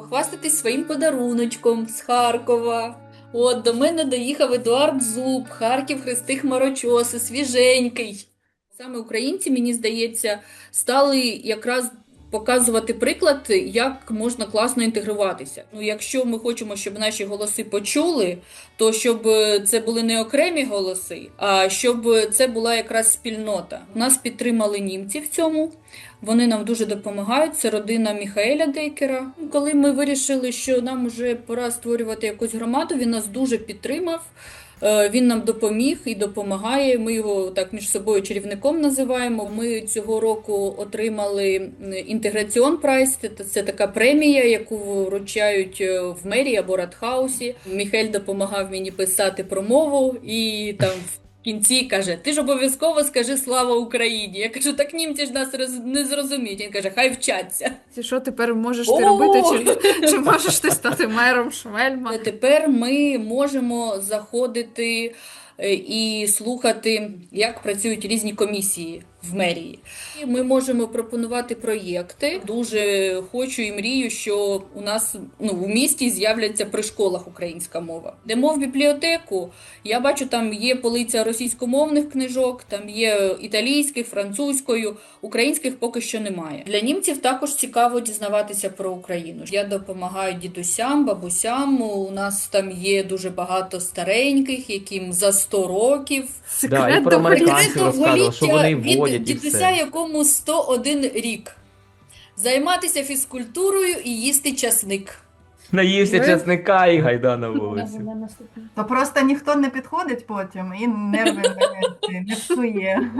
похвастатись своїм подаруночком з Харкова. От до мене доїхав Едуард Зуб, Харків Хрестих Марочоси, свіженький. Саме українці, мені здається, стали якраз показувати приклад, як можна класно інтегруватися. Ну, якщо ми хочемо, щоб наші голоси почули, то щоб е, це були не окремі голоси, а щоб це була якраз спільнота. Нас підтримали німці в цьому. Вони нам дуже допомагають. Це родина Міхаеля Дейкера. Коли ми вирішили, що нам вже пора створювати якусь громаду, він нас дуже підтримав. Е, Він нам допоміг і допомагає. Ми його так між собою чарівником називаємо. Ми цього року отримали інтеграціон прайс. Це, така премія, яку вручають е, в мерії або радхаусі. Міхель допомагав мені писати промову і там. Кінці каже: Ти ж обов'язково скажи слава Україні. Я кажу, так німці ж нас роз- не зрозуміють. Він каже, хай вчаться. Чи що тепер можеш ти робити? Чи, чи можеш ти стати мером Шмельма? Тепер ми можемо заходити і слухати, як працюють різні комісії в мерії. І Ми можемо пропонувати проєкти. Дуже хочу і мрію, що у нас ну, в місті з'являться при школах українська мова. Йдемо в бібліотеку. Я бачу, там є полиця російськомовних книжок, там є італійських, французькою, українських поки що немає. Для німців також цікаво дізнаватися про Україну. Я допомагаю дідусям, бабусям. У нас там є дуже багато стареньких, яким за 100 років. Да, і Секрет про до американців Секрет розказував, що вони від водять і дідуся, все. якому 101 рік. Займатися фізкультурою і їсти часник. Наївся Ви- часника і гайда на вулицю. То просто ніхто не підходить потім і нерви не, не псує.